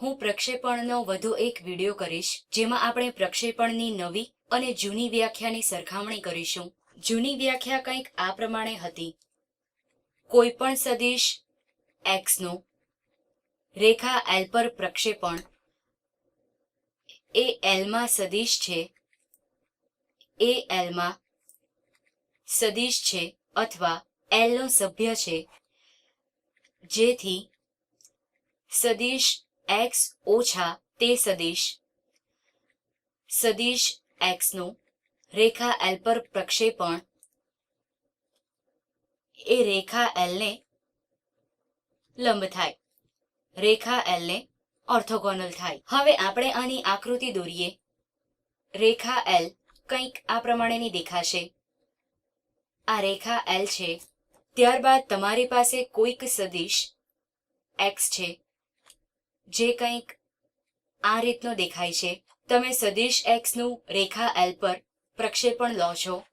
હું પ્રક્ષેપણનો વધુ એક વિડિયો કરીશ, જેમાં આપણે પ્રક્ષેપણની નવી અને જૂની વ્યાખ્યાની સરખામણી કરીશું. જૂની વ્યાખ્યા કંઈક આ પ્રમાણે હતી. કોઈ પણ સદિશ એક્સનું રેખા એલ પર પ્રક્ષેપણ એ એલમાં સદિશ છે, એ એલમાં સદિશ છે અથવા એલનો સભ્ય છે, જેથી સદિશ x ઓછા તે સદિશ. સદિશ એક્સનું રેખા એલ પર પ્રક્ષેપણ. એ રેખા એલને લંબ થાય. રેખા એલને ઓર્થોગોનલ થાય. હવે આપણે આની આકૃતિ દોરીએ. રેખા એલ કંઈક આ પ્રમાણેની દેખાશે. આ રેખા એલ છે. ત્યારબાદ તમારી પાસે કોઈક સદિશ એક્સ છે. જે કંઈક આ રીતનો દેખાય છે. તમે સદિશ એક્સનું રેખા એલ પર પ્રક્ષેપણ લો છો.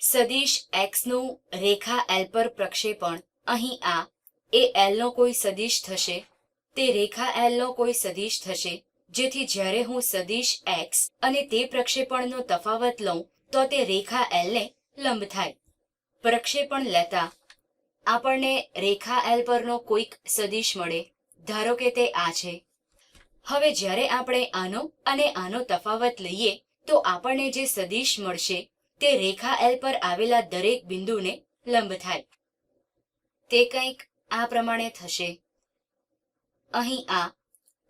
સદિશ એક્સનું રેખા એલ પર પ્રક્ષેપણ. અહીં આ, એ એલનો કોઈ સદિશ થશે. તે રેખા એલનો કોઈ સદિશ થશે. જેથી જ્યારે હું સદિશ એક્સ અને તે પ્રક્ષેપણનો તફાવત લઉં, તો તે રેખા એલને લંબ થાય. પ્રક્ષેપણ લેતા આપણને રેખા એલ પરનો કોઈક સદિશ મળે. ધારો કે તે આ છે. હવે જ્યારે આપણે આનો અને આનો તફાવત લઈએ, તો આપણને જે સદિશ મળશે, તે રેખા એલ પર આવેલા દરેક બિંદુને લંબ થાય. તે કંઈક આ પ્રમાણે થશે. અહીં આ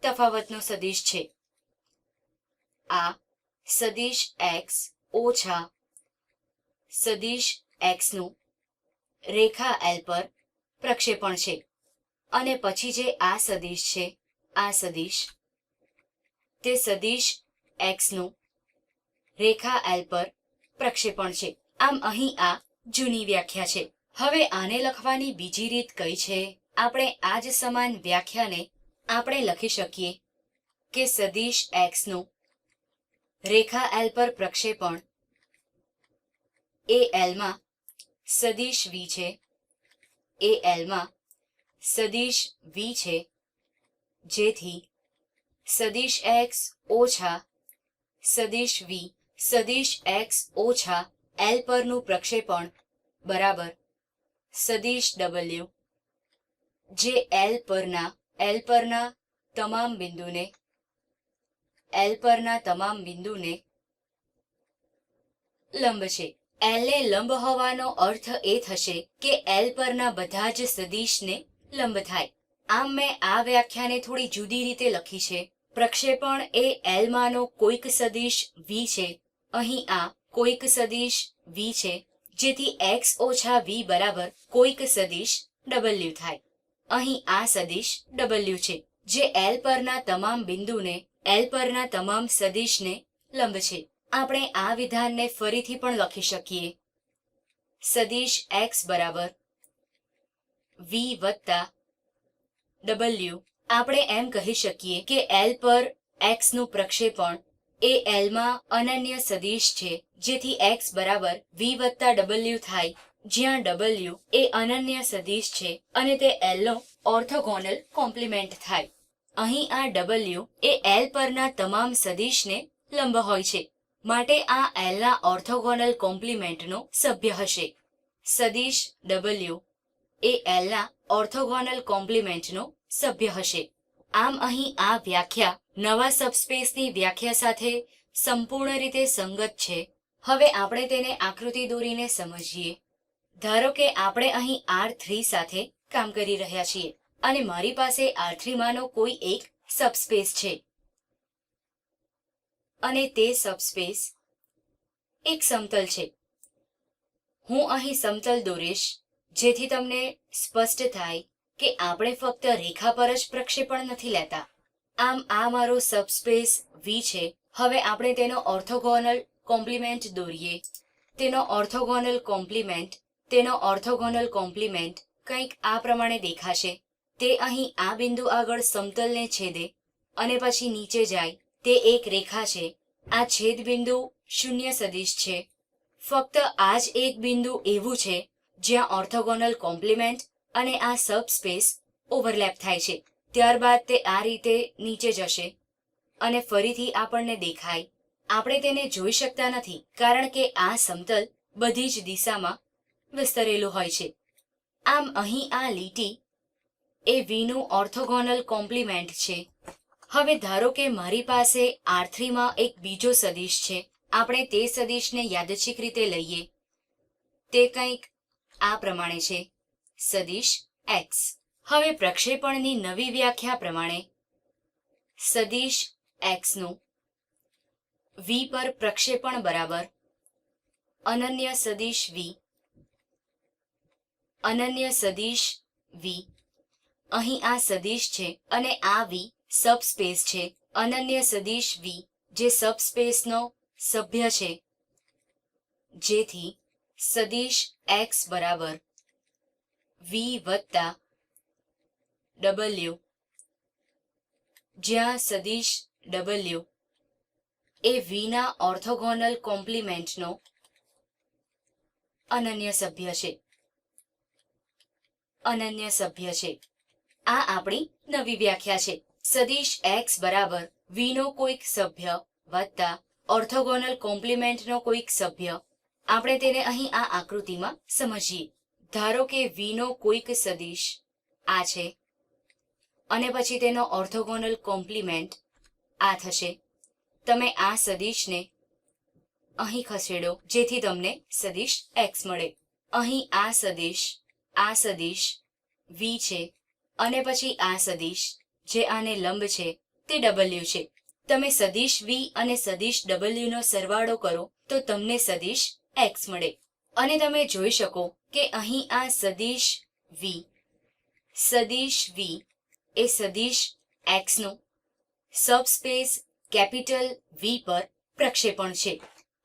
તફાવતનો સદિશ છે. આ સદિશ એક્સ ઓછા સદિશ એક્સનું રેખા એલ પર પ્રક્ષેપણ છે. અને પછી જે આ સદિશ છે, આ સદિશ તે સદિશ એક્સનું રેખા એલ પર પ્રક્ષેપણ છે. આમ અહીં આ જૂની વ્યાખ્યા છે. હવે આને લખવાની બીજી રીત કઈ છે? આપણે આ જ સમાન વ્યાખ્યાને આપણે લખી શકીએ કે સદિશ એક્સનું રેખા એલ પર પ્રક્ષેપણ એ એલમાં સદીશ v છે. એ એલમાં સદીશ v છે. જેથી સદિશ એક્સ ઓછા સદિશ વી સદિશ એક્સ ઓછા એલ પરનું પ્રક્ષેપણ બરાબર સદિશ ડબલ્યુ જે એલ પરના એલ પરના તમામ બિંદુને એલ પરના તમામ બિંદુને લંબ છે. ને લંબ હોવાનો અર્થ એ થશે કે એલ પરના બધા જ સદિશને લંબ થાય. આમ મેં આ વ્યાખ્યાને થોડી જુદી રીતે લખી છે. પ્રક્ષેપણ એ એલમાંનો કોઈક સદિશ વી છે. અહીં આ કોઈક સદિશ વી છે, જેથી એક્સ ઓછા વી બરાબર કોઈક સદિશ ડબલ્યુ થાય. અહીં આ સદિશ ડબલ્યુ છે, જે એલ પરના તમામ બિંદુને એલ પરના તમામ સદિશને લંબ છે. આપણે આ વિધાનને ફરીથી પણ લખી શકીએ. સદિશ એક્સ બરાબર વી વત્તા w આપણે એમ કહી શકીએ કે એલ પર એક્સનું પ્રક્ષેપણ એ એલમાં અનન્ય સદિશ છે, જેથી એક્સ બરાબર વી વત્તા ડબલ્યુ થાય, જ્યાં ડબલ્યુ એ અનન્ય સદિશ છે અને તે એલનો ઓર્થોગોનલ કોમ્પ્લિમેન્ટ થાય. અહીં આ ડબલ્યુ એ એલ પરના તમામ સદિશને લંબ હોય છે, માટે આ એલના ઓર્થોગોનલ કોમ્પ્લિમેન્ટનો સભ્ય હશે. સદિશ ડબલ્યુ એ એલના ઓર્થોગોનલ કોમ્પ્લિમેન્ટનો સભ્ય હશે. આમ અહીં આ વ્યાખ્યા નવા સબસ્પેસની વ્યાખ્યા સાથે સંપૂર્ણ રીતે સંગત છે. હવે આપણે તેને આકૃતિ દોરીને સમજીએ. ધારો કે આપણે અહીં આર થ્રી સાથે કામ કરી રહ્યા છીએ અને મારી પાસે આર થ્રીમાંનો કોઈ એક સબસ્પેસ છે. અને તે સબસ્પેસ એક સમતલ છે. હું અહીં સમતલ દોરીશ જેથી તમને સ્પષ્ટ થાય કે આપણે ફક્ત રેખા પર જ પ્રક્ષેપણ નથી લેતા. આમ આ મારો સબસ્પેસ વી છે. હવે આપણે તેનો ઓર્થોગોનલ કોમ્પ્લિમેન્ટ દોરીએ. તેનો ઓર્થોગોનલ કોમ્પ્લિમેન્ટ, તેનો ઓર્થોગોનલ કોમ્પ્લિમેન્ટ કંઈક આ પ્રમાણે દેખાશે. તે અહીં આ બિંદુ આગળ સમતલને છેદે અને પછી નીચે જાય. તે એક રેખા છે. આ છેદ બિંદુ શૂન્ય સદિશ છે. ફક્ત આ જ એક બિંદુ એવું છે જ્યાં ઓર્થોગોનલ કોમ્પ્લિમેન્ટ અને આ સબસ્પેસ ઓવરલેપ થાય છે. ત્યારબાદ તે આ રીતે નીચે જશે અને ફરીથી આપણને દેખાય. આપણે તેને જોઈ શકતા નથી, કારણ કે આ સમતલ બધી જ દિશામાં વિસ્તરેલું હોય છે. આમ અહીં આ લીટી એ વીનું ઓર્થોગોનલ કોમ્પ્લિમેન્ટ છે. હવે ધારો કે મારી પાસે આર થ્રીમાં એક બીજો સદિશ છે. આપણે તે સદિશને યાદચ્છિક રીતે લઈએ. તે કંઈક આ પ્રમાણે છે. સદિશ એક્સ. હવે પ્રક્ષેપણની નવી વ્યાખ્યા પ્રમાણે સદિશ એક્સનું વી પર પ્રક્ષેપણ બરાબર, અનન્ય સદિશ વી, અનન્ય સદિશ વી. અહીં આ સદિશ છે અને આ વી સબસ્પેસ છે. અનન્ય સદિશ વી જે સબસ્પેસનો સભ્ય છે. જેથી સદિશ એક્સ બરાબર વી વત્તા ડબલ્યુ. જ્યાં સદિશ ડબલ્યુ. એ વીના ઓર્થોગોનલ કોમ્પ્લિમેન્ટનો અનન્ય સભ્ય છે. અનન્ય સભ્ય છે. આ આપણી નવી વ્યાખ્યા છે. સદિશ એક્સ બરાબર વીનો કોઈક સભ્ય વત્તા ઓર્થોગોનલ કોમ્પ્લિમેન્ટનો કોઈક સભ્ય. આપણે તેને અહીં આ આકૃતિમાં સમજીએ. ધારો કે વીનો કોઈક સદિશ આ છે અને પછી તેનો ઓર્થોગોનલ કોમ્પ્લિમેન્ટ આ થશે. તમે આ સદિશને અહીં ખસેડો, જેથી તમને સદિશ એક્સ મળે. અહીં આ સદિશ આ સદિશ વી છે અને પછી આ સદિશ જે આને લંબ છે તે ડબલ્યુ છે. તમે સદિશ વી અને સદિશ ડબલ્યુનો સરવાળો કરો તો તમને સદિશ એક્સ મળે. અને તમે જોઈ શકો કે અહીં આ સદિશ વી સદિશ વી એ સદિશ એક્સનું સબસ્પેસ કેપિટલ વી પર પ્રક્ષેપણ છે.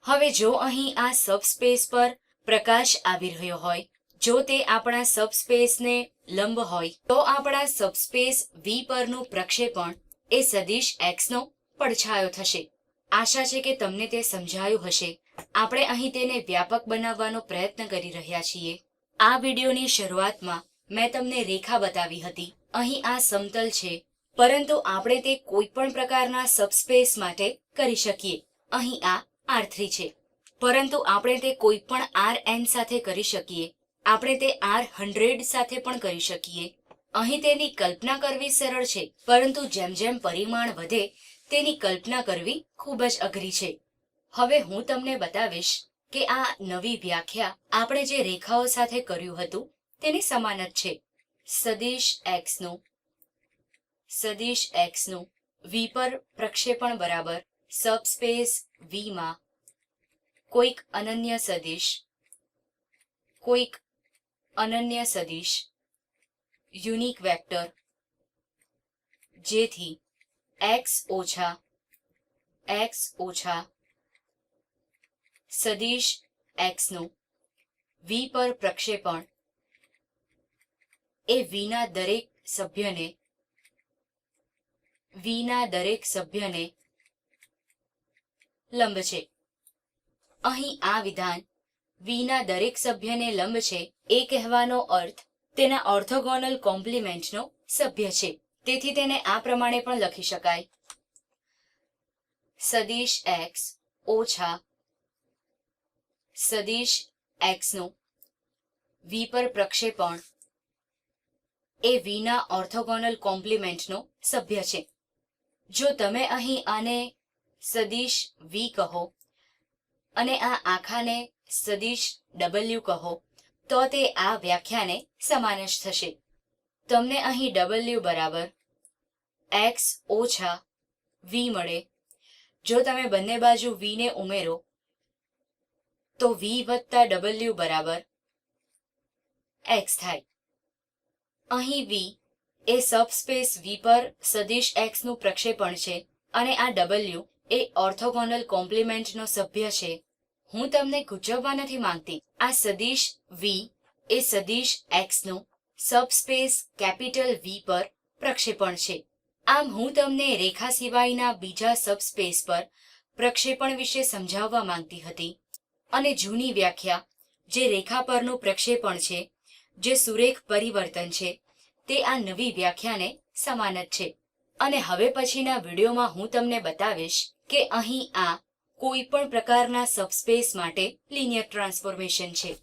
હવે જો અહીં આ સબસ્પેસ પર પ્રકાશ આવી રહ્યો હોય, જો તે આપણા સબસ્પેસને લંબ હોય, તો આપણા સબસ્પેસ વી પરનું પ્રક્ષેપણ એ સદિશ એક્સનો પડછાયો થશે. આશા છે કે તમને તે સમજાયું હશે. આપણે અહીં તેને વ્યાપક બનાવવાનો પ્રયત્ન કરી રહ્યા છીએ. આ વિડીયોની શરૂઆતમાં મેં તમને રેખા બતાવી હતી. અહીં આ સમતલ છે, પરંતુ આપણે તે કોઈ પણ પ્રકારના સબસ્પેસ માટે કરી શકીએ. અહીં આ આર થ્રી છે. પરંતુ આપણે તે કોઈ પણ આર એન સાથે કરી શકીએ. આપણે તે આર હંડ્રેડ સાથે પણ કરી શકીએ. અહીં તેની કલ્પના કરવી સરળ છે, પરંતુ જેમ જેમ પરિમાણ વધે, તેની કલ્પના કરવી ખૂબ જ અઘરી છે. હવે હું તમને બતાવીશ કે આ નવી વ્યાખ્યા આપણે જે રેખાઓ સાથે કર્યું હતું, તેની સમાન જ છે. સદિશ એક્સનું સદિશ એક્સનું વી પર પ્રક્ષેપણ બરાબર સબસ્પેસ વીમાં કોઈક અનન્ય સદિશ, કોઈક અનન્ય સદિશ યુનિક વેક્ટર જેથી એક્સ ઓછા એક્સ ઓછા સદિશ એક્સનું વી પર પ્રક્ષેપણ. એ વીના દરેક સભ્યને વીના દરેક સભ્યને લંબ છે. અહીં આ વિધાન વીના દરેક સભ્યને લંબ છે એ કહેવાનો અર્થ તેના ઓર્થોગોનલ કોમ્પ્લિમેન્ટનો સભ્ય છે. તેથી તેને આ પ્રમાણે પણ લખી શકાય. સદિશ એક્સ ઓછા સદિશ એક્સનું વી પર પ્રક્ષેપણ એ વીના ઓર્થોગોનલ કોમ્પ્લિમેન્ટનો સભ્ય છે. જો તમે અહીં આને સદિશ વી કહો અને આ આખાને સદિશ ડબલ્યુ કહો, તો તે આ વ્યાખ્યાને સમાન જ થશે. તમને અહીં ડબલ્યુ બરાબર એક્સ ઓછા વી મળે. જો તમે બંને બાજુ વીને ઉમેરો તો વી વત્તા ડબલ્યુ બરાબર એક્સ થાય. અહીં વી એ સબસ્પેસ વી પર સદિશ એક્સનું પ્રક્ષેપણ છે અને આ ડબલ્યુ એ ઓર્થોગોનલ કોમ્પ્લિમેન્ટનો સભ્ય છે. હું તમને ગૂંચવવા નથી માંગતી. આ સદિશ વી એ સદિશ એક્સનું સબસ્પેસ કેપિટલ વી પર પ્રક્ષેપણ છે. આમ હું તમને રેખા સિવાયના બીજા સબસ્પેસ પર પ્રક્ષેપણ વિશે સમજાવવા માંગતી હતી. અને જૂની વ્યાખ્યા, જે રેખા પરનું પ્રક્ષેપણ છે, જે સુરેખ પરિવર્તન છે, તે આ નવી વ્યાખ્યાને સમાન જ છે. અને હવે પછીના વિડીયોમાં હું તમને બતાવીશ કે અહીં આ કોઈ પણ પ્રકારના સબસ્પેસ માટે લિનિયર ટ્રાન્સફોર્મેશન છે.